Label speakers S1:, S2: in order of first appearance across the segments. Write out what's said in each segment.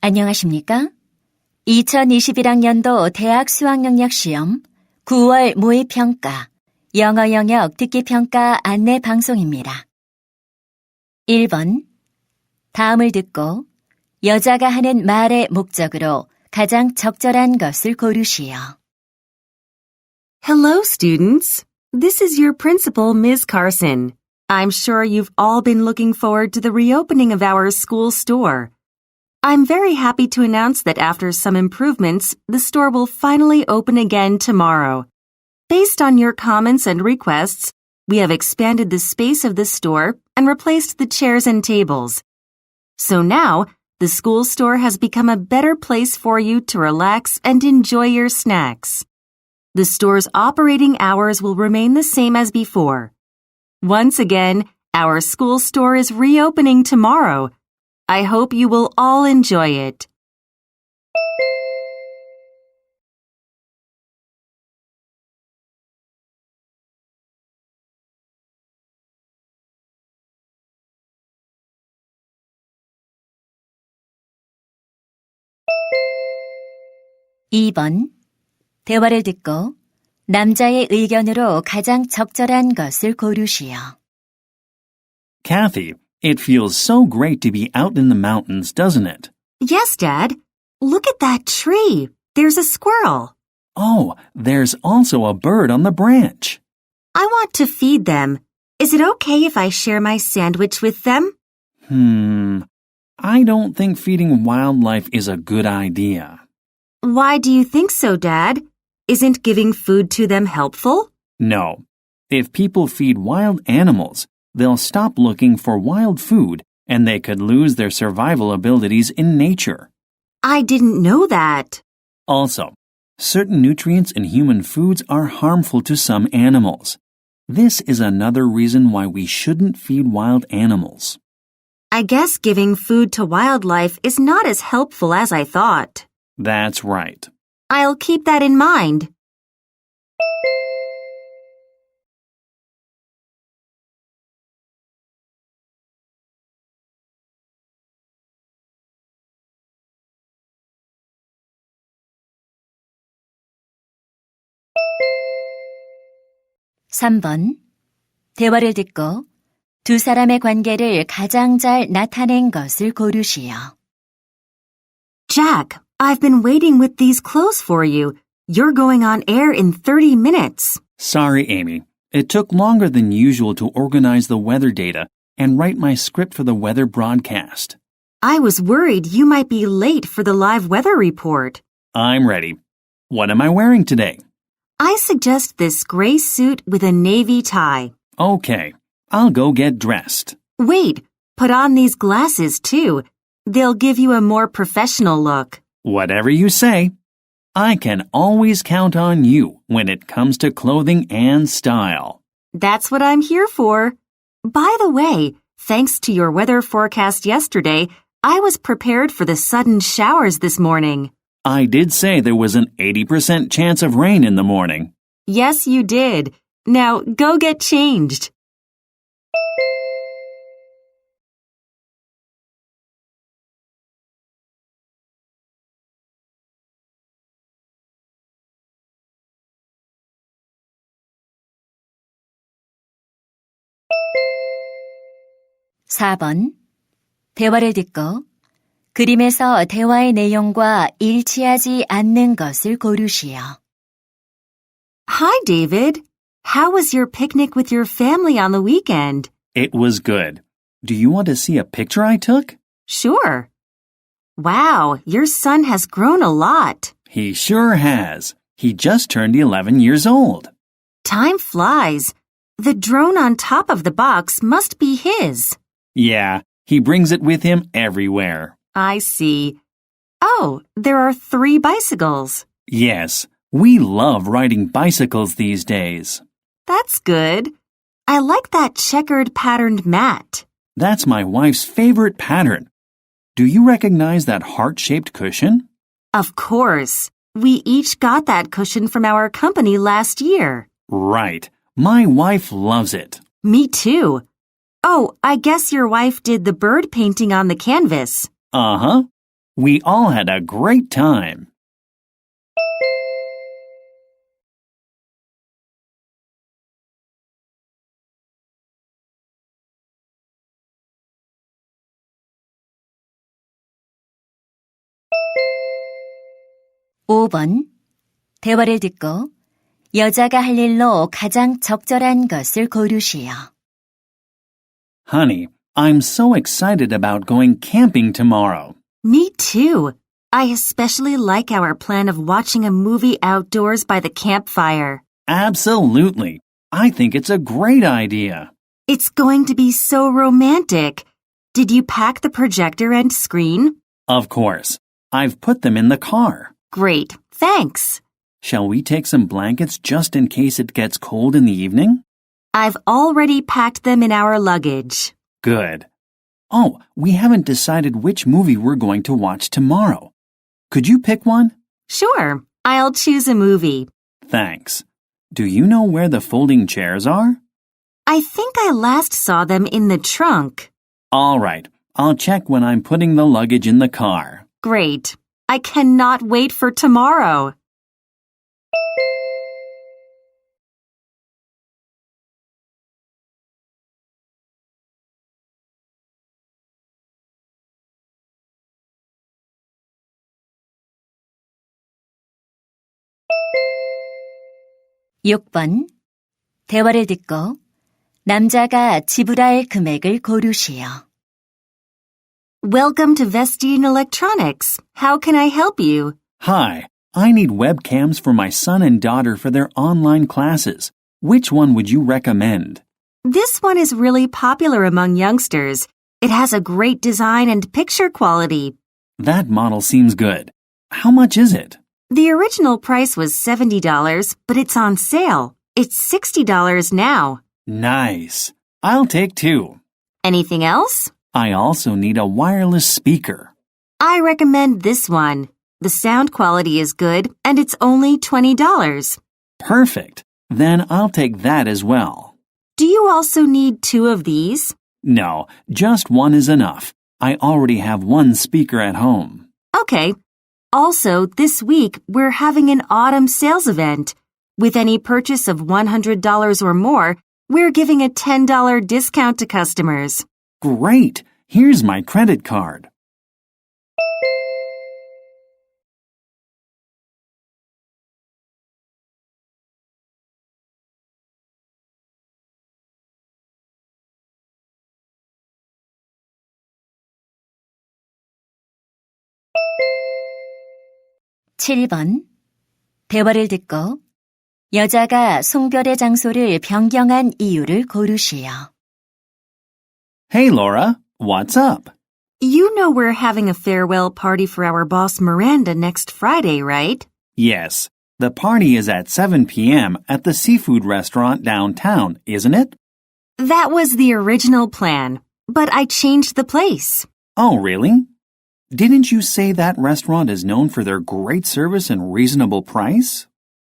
S1: 안녕하십니까? 2021학년도 대학 수학능력 시험 9월 모의평가 영어 영역 듣기 평가 안내 방송입니다. 1번. 다음을 듣고 여자가 하는 말의 목적으로 가장 적절한 것을 고르시오.
S2: Hello, students. This is your principal, Ms. Carson. I'm sure you've all been looking forward to the reopening of our school store. I'm very happy to announce that after some improvements, the store will finally open again tomorrow. Based on your comments and requests, we have expanded the space of the store and replaced the chairs and tables. So now, the school store has become a better place for you to relax and enjoy your snacks. The store's operating hours will remain the same as before. Once again, our school store is reopening tomorrow. I hope you will all enjoy it.
S1: 이번 대화를 듣고 남자의 의견으로 가장 적절한 것을 고르시오.
S3: Kathy, it feels so great to be out in the mountains, doesn't it?
S2: Yes, Dad. Look at that tree. There's a squirrel.
S3: Oh, there's also a bird on the branch.
S2: I want to feed them. Is it okay if I share my sandwich with them?
S3: Hmm. I don't think feeding wildlife is a good idea.
S2: Why do you think so, Dad? Isn't giving food to them helpful?
S3: No. If people feed wild animals, they'll stop looking for wild food and they could lose their survival abilities in nature.
S2: I didn't know that.
S3: Also, certain nutrients in human foods are harmful to some animals. This is another reason why we shouldn't feed wild animals.
S2: I guess giving food to wildlife is not as helpful as I thought.
S3: That's right.
S2: I'll keep that in mind.
S1: 삼 번 대화를 듣고 두 사람의 관계를 가장 잘 나타낸 것을 고르시오.
S2: Jack, I've been waiting with these clothes for you. You're going on air in 30 minutes.
S3: Sorry, Amy. It took longer than usual to organize the weather data and write my script for the weather broadcast.
S2: I was worried you might be late for the live weather report.
S3: I'm ready. What am I wearing today?
S2: I suggest this gray suit with a navy tie.
S3: Okay, I'll go get dressed.
S2: Wait, put on these glasses too. They'll give you a more professional look.
S3: Whatever you say. I can always count on you when it comes to clothing and style.
S2: That's what I'm here for. By the way, thanks to your weather forecast yesterday, I was prepared for the sudden showers this morning.
S3: I did say there was an 80% chance of rain in the morning.
S2: Yes, you did. Now go get changed.
S1: 사 번 대화를 듣고 그림에서 대화의 내용과 일치하지 않는 것을 고르시오.
S2: Hi, David. How was your picnic with your family on the weekend?
S3: It was good. Do you want to see a picture I took?
S2: Sure. Wow, your son has grown a lot.
S3: He sure has. He just turned 11 years old.
S2: Time flies. The drone on top of the box must be his.
S3: Yeah, he brings it with him everywhere.
S2: I see. Oh, there are three bicycles.
S3: Yes, we love riding bicycles these days.
S2: That's good. I like that checkered patterned mat.
S3: That's my wife's favorite pattern. Do you recognize that heart shaped cushion?
S2: Of course. We each got that cushion from our company last year.
S3: Right. My wife loves it.
S2: Me too. Oh, I guess your wife did the bird painting on the canvas.
S3: Uh huh. We all had a great time.
S1: 오번 대화를 듣고 여자가 할 일로 가장 적절한 것을 고르시오.
S3: Honey, I'm so excited about going camping tomorrow.
S2: Me too. I especially like our plan of watching a movie outdoors by the campfire.
S3: Absolutely. I think it's a great idea.
S2: It's going to be so romantic. Did you pack the projector and screen?
S3: Of course. I've put them in the car.
S2: Great. Thanks.
S3: Shall we take some blankets just in case it gets cold in the evening?
S2: I've already packed them in our luggage.
S3: Good. Oh, we haven't decided which movie we're going to watch tomorrow. Could you pick one?
S2: Sure. I'll choose a movie.
S3: Thanks. Do you know where the folding chairs are?
S2: I think I last saw them in the trunk.
S3: All right. I'll check when I'm putting the luggage in the car.
S2: Great. I cannot wait for tomorrow.
S1: 육 번 대화를 듣고 남자가 지불할 금액을 고르시오.
S2: Welcome to Vestine Electronics. How can I help you?
S3: Hi. I need webcams for my son and daughter for their online classes. Which one would you recommend?
S2: This one is really popular among youngsters. It has a great design and picture quality.
S3: That model seems good. How much is it?
S2: The original price was $70, but it's on sale. It's $60 now.
S3: Nice. I'll take two.
S2: Anything else?
S3: I also need a wireless speaker.
S2: I recommend this one. The sound quality is good and it's only $20.
S3: Perfect. Then I'll take that as well.
S2: Do you also need two of these?
S3: No, just one is enough. I already have one speaker at home.
S2: Okay. Also, this week we're having an autumn sales event. With any purchase of $100 or more, we're giving a $10 discount to customers.
S3: Great. Here's my credit card.
S1: 칠 번 대화를 듣고 여자가 송별의 장소를 변경한 이유를 고르시오.
S3: Hey, Laura. What's up?
S2: You know we're having a farewell party for our boss Miranda next Friday, right?
S3: Yes. The party is at 7 p.m. at the seafood restaurant downtown, isn't it?
S2: That was the original plan, but I changed the place.
S3: Oh, really? Didn't you say that restaurant is known for their great service and reasonable price?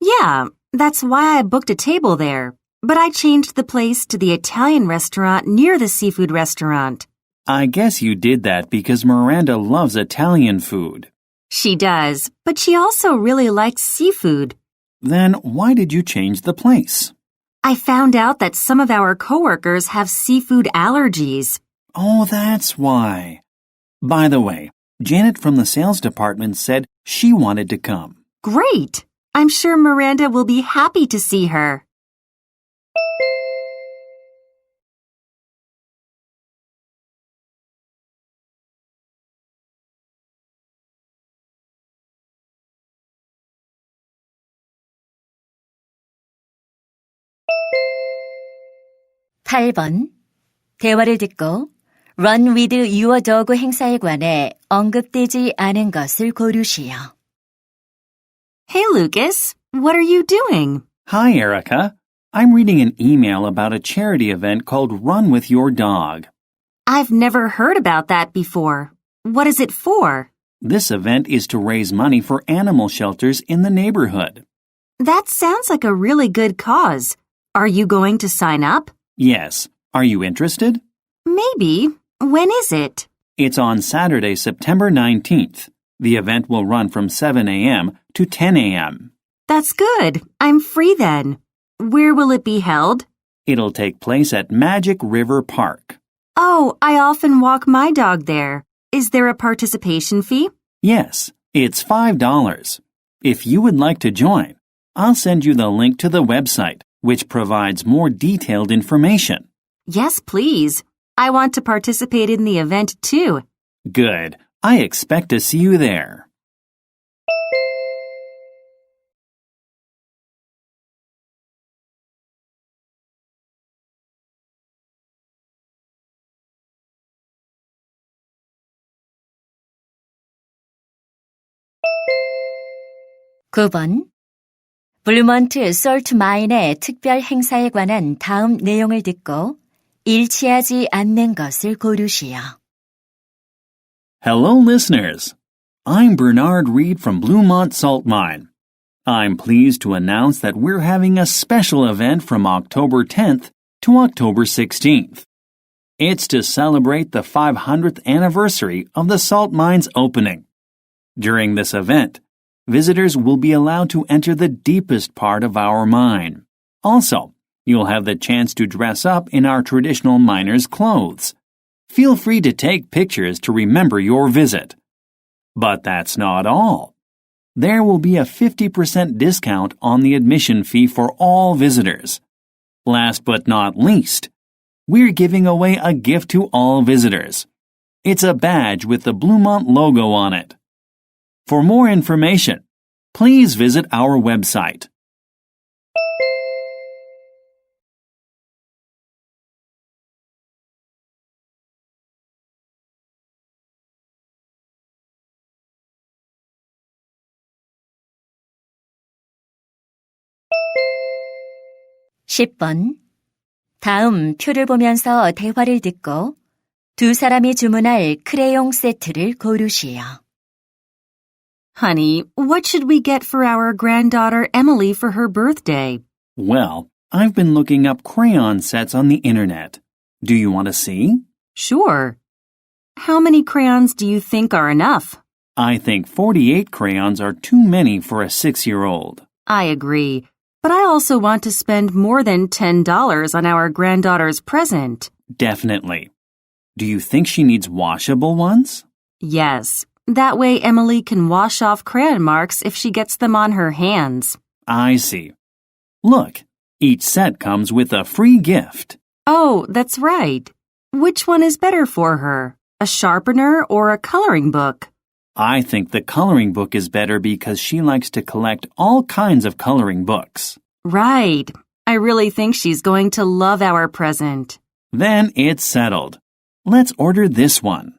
S2: Yeah, that's why I booked a table there. But I changed the place to the Italian restaurant near the seafood restaurant.
S3: I guess you did that because Miranda loves Italian food.
S2: She does, but she also really likes seafood.
S3: Then why did you change the place?
S2: I found out that some of our coworkers have seafood allergies.
S3: Oh, that's why. By the way, Janet from the sales department said she wanted to come.
S2: Great! I'm sure Miranda will be happy to see her.
S1: 팔 번 대화를 듣고 Run with your dog 행사에 관해 언급되지 않은 것을 고르시오.
S2: Hey, Lucas. What are you doing?
S3: Hi, Erica. I'm reading an email about a charity event called Run with Your Dog.
S2: I've never heard about that before. What is it for?
S3: This event is to raise money for animal shelters in the neighborhood.
S2: That sounds like a really good cause. Are you going to sign up?
S3: Yes. Are you interested?
S2: Maybe. When is it?
S3: It's on Saturday, September 19th. The event will run from 7 a.m. to 10 a.m.
S2: That's good. I'm free then. Where will it be held?
S3: It'll take place at Magic River Park.
S2: Oh, I often walk my dog there. Is there a participation fee?
S3: Yes, it's $5. If you would like to join, I'll send you the link to the website, which provides more detailed information.
S2: Yes, please. I want to participate in the event too.
S3: Good. I expect to see you there.
S1: 구 번 블루먼트 솔트 마인의 특별 행사에 관한 다음 내용을 듣고 일치하지 않는 것을 고르시오.
S3: Hello, listeners. I'm Bernard Reed from Bluemont Salt Mine. I'm pleased to announce that we're having a special event from October 10th to October 16th. It's to celebrate the 500th anniversary of the salt mine's opening. During this event, visitors will be allowed to enter the deepest part of our mine. Also, you'll have the chance to dress up in our traditional miner's clothes. Feel free to take pictures to remember your visit. But that's not all. There will be a 50% discount on the admission fee for all visitors. Last but not least, we're giving away a gift to all visitors. It's a badge with the Bluemont logo on it. For more information, please visit our website.
S1: 십 번 다음 표를 보면서 대화를 듣고 두 사람이 주문할 크레용 세트를 고르시오.
S2: Honey, what should we get for our granddaughter Emily for her birthday?
S3: Well, I've been looking up crayon sets on the internet. Do you want to see?
S2: Sure. How many crayons do you think are enough?
S3: I think 48 crayons are too many for a six year old.
S2: I agree. But I also want to spend more than $10 on our granddaughter's present.
S3: Definitely. Do you think she needs washable ones?
S2: Yes. That way Emily can wash off crayon marks if she gets them on her hands.
S3: I see. Look, each set comes with a free gift.
S2: Oh, that's right. Which one is better for her? A sharpener or a coloring book?
S3: I think the coloring book is better because she likes to collect all kinds of coloring books.
S2: Right. I really think she's going to love our present.
S3: Then it's settled. Let's order this one.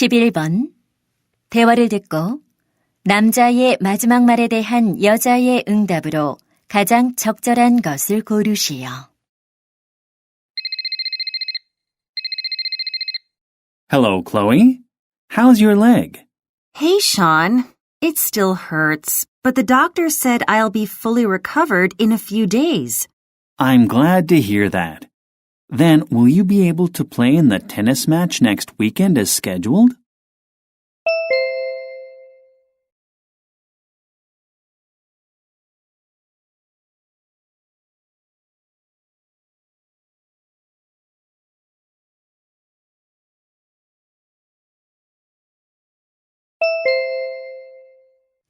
S1: 십일 번 대화를 듣고 남자의 마지막 말에 대한 여자의 응답으로 가장 적절한 것을 고르시오.
S3: Hello, Chloe. How's your leg?
S2: Hey, Sean. It still hurts, but the doctor said I'll be fully recovered in a few days.
S3: I'm glad to hear that. Then, will you be able to play in the tennis match next weekend as scheduled?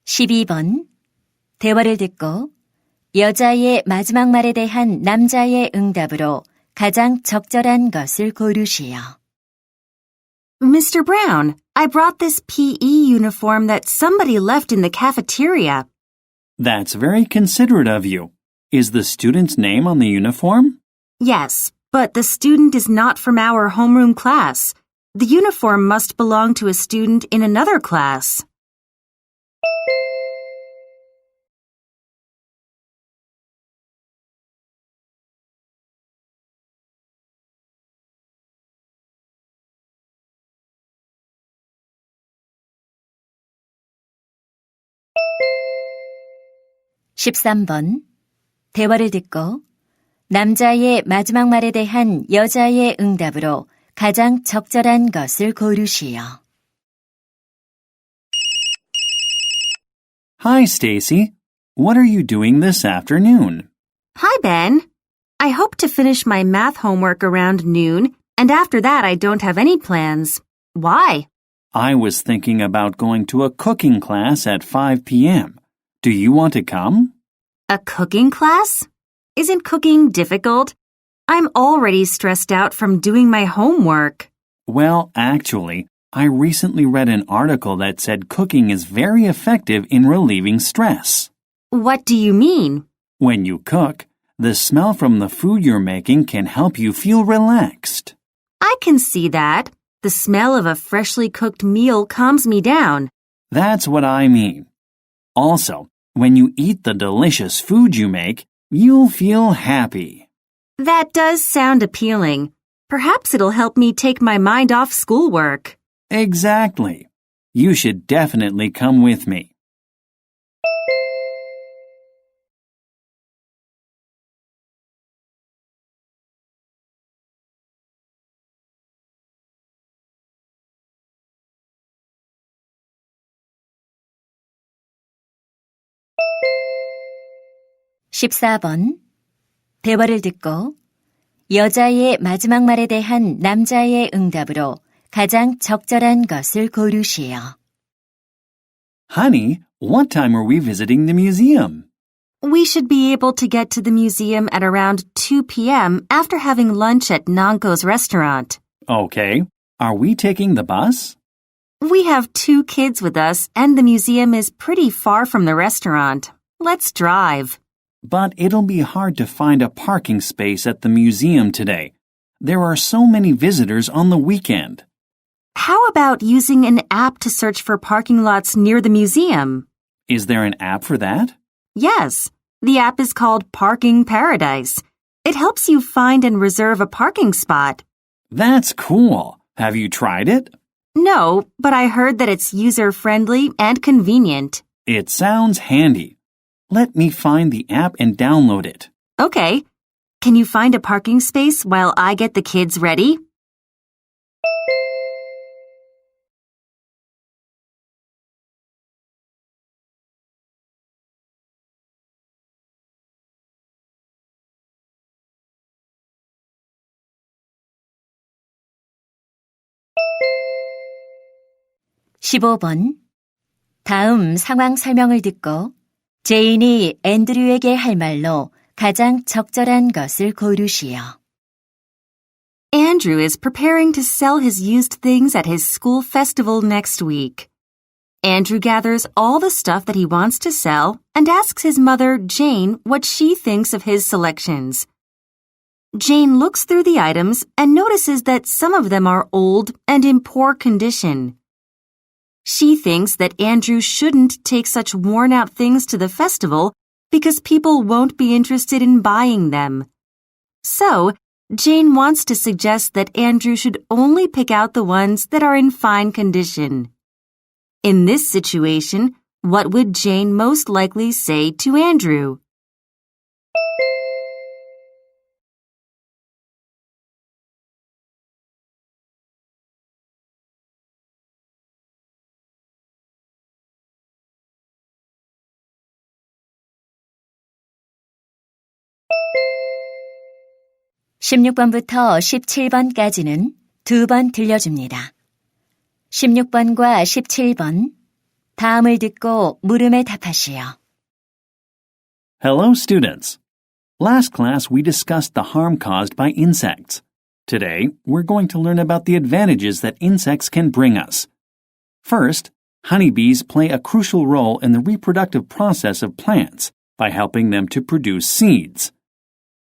S1: 십이 번 대화를 듣고 여자의 마지막 말에 대한 남자의 응답으로 가장 적절한 것을 고르시오.
S2: Mr. Brown, I brought this PE uniform that somebody left in the cafeteria.
S3: That's very considerate of you. Is the student's name on the uniform?
S2: Yes, but the student is not from our homeroom class. The uniform must belong to a student in another class.
S1: 13번. 대화를 듣고 남자의 마지막 말에 대한 여자의 응답으로 가장 적절한 것을 고르시오.
S3: Hi, Stacy. What are you doing this afternoon?
S2: Hi, Ben. I hope to finish my math homework around noon, and after that I don't have any plans. Why?
S3: I was thinking about going to a cooking class at 5 p.m. Do you want to come?
S2: A cooking class? Isn't cooking difficult? I'm already stressed out from doing my homework.
S3: Well, actually, I recently read an article that said cooking is very effective in relieving stress.
S2: What do you mean?
S3: When you cook, the smell from the food you're making can help you feel relaxed.
S2: I can see that. The smell of a freshly cooked meal calms me down.
S3: That's what I mean. Also, when you eat the delicious food you make, you'll feel happy.
S2: That does sound appealing. Perhaps it'll help me take my mind off schoolwork.
S3: Exactly. You should definitely come with me.
S1: (14번) 대화를 듣고 여자의 마지막 말에 대한 남자의 응답으로 가장 적절한 것을 고르시오.
S3: Honey, what time are we visiting the museum?
S2: We should be able to get to the museum at around 2 p.m. after having lunch at Nanko's restaurant.
S3: Okay. Are we taking the bus?
S2: We have two kids with us, and the museum is pretty far from the restaurant. Let's drive.
S3: But it'll be hard to find a parking space at the museum today. There are so many visitors on the weekend.
S2: How about using an app to search for parking lots near the museum?
S3: Is there an app for that?
S2: Yes. The app is called Parking Paradise. It helps you find and reserve a parking spot.
S3: That's cool. Have you tried it?
S2: No, but I heard that it's user friendly and convenient.
S3: It sounds handy. Let me find the app and download it.
S2: Okay. Can you find a parking space while I get the kids ready?
S1: (15번) 다음 상황 설명을 듣고 제인이 앤드류에게 할 말로 가장 적절한 것을 고르시오.
S2: Andrew is preparing to sell his used things at his school festival next week. Andrew gathers all the stuff that he wants to sell and asks his mother, Jane, what she thinks of his selections. Jane looks through the items and notices that some of them are old and in poor condition. She thinks that Andrew shouldn't take such worn out things to the festival because people won't be interested in buying them. So, Jane wants to suggest that Andrew should only pick out the ones that are in fine condition. In this situation, what would Jane most likely say to Andrew?
S1: (16번부터 17번까지는 두 번 들려줍니다. 16번과 17번 다음을 듣고 물음에 답하시오.
S3: Hello, students. Last class, we discussed the harm caused by insects. Today, we're going to learn about the advantages that insects can bring us. First, honeybees play a crucial role in the reproductive process of plants by helping them to produce seeds.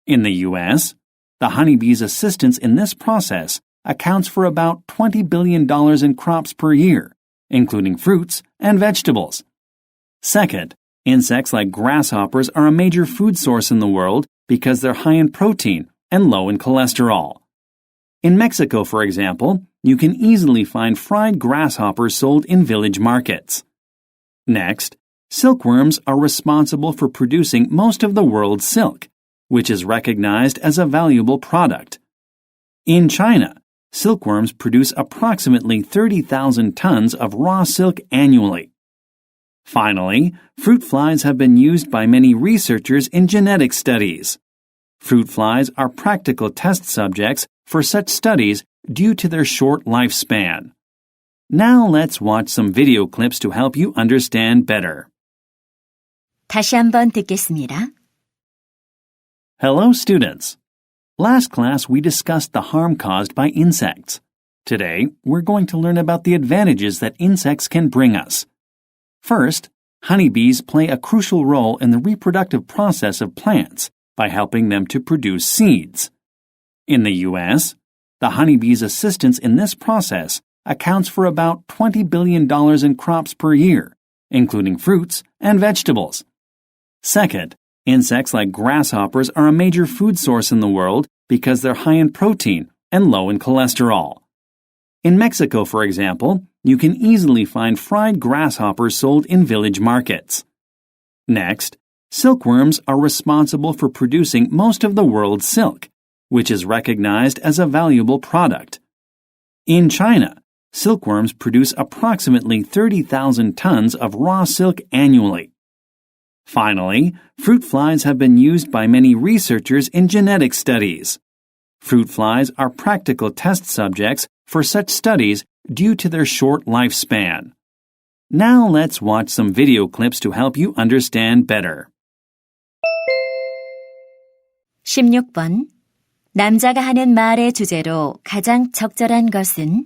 S3: In the U.S., the honeybee's assistance in this process accounts for about $20 billion in crops per year, including fruits and vegetables. Second, insects like grasshoppers are a major food source in the world because they're high in protein and low in cholesterol. In Mexico, for example, you can easily find fried grasshoppers sold in village markets. Next, silkworms are responsible for producing most of the world's silk, which is recognized as a valuable product. In China, silkworms produce approximately 30,000 tons of raw silk annually. Finally, fruit flies have been used by many researchers in genetic studies. Fruit flies are practical test subjects for such studies due to their short lifespan. Now let's watch some video clips to help you understand better.
S1: 다시 한번 듣겠습니다.
S3: Hello, students. Last class we discussed the harm caused by insects. Today, we're going to learn about the advantages that insects can bring us. First, honeybees play a crucial role in the reproductive process of plants by helping them to produce seeds. In the U.S., the honeybee's assistance in this process accounts for about $20 billion in crops per year, including fruits and vegetables. Second, insects like grasshoppers are a major food source in the world because they're high in protein and low in cholesterol. In Mexico, for example, you can easily find fried grasshoppers sold in village markets. Next, silkworms are responsible for producing most of the world's silk, which is recognized as a valuable product. In China, silkworms produce approximately 30,000 tons of raw silk annually. Finally, fruit flies have been used by many researchers in genetic studies. Fruit flies are practical test subjects for such studies due to their short lifespan. Now let's watch some video clips to help you understand better.
S1: 16번. 남자가 하는 말의 주제로 가장 적절한 것은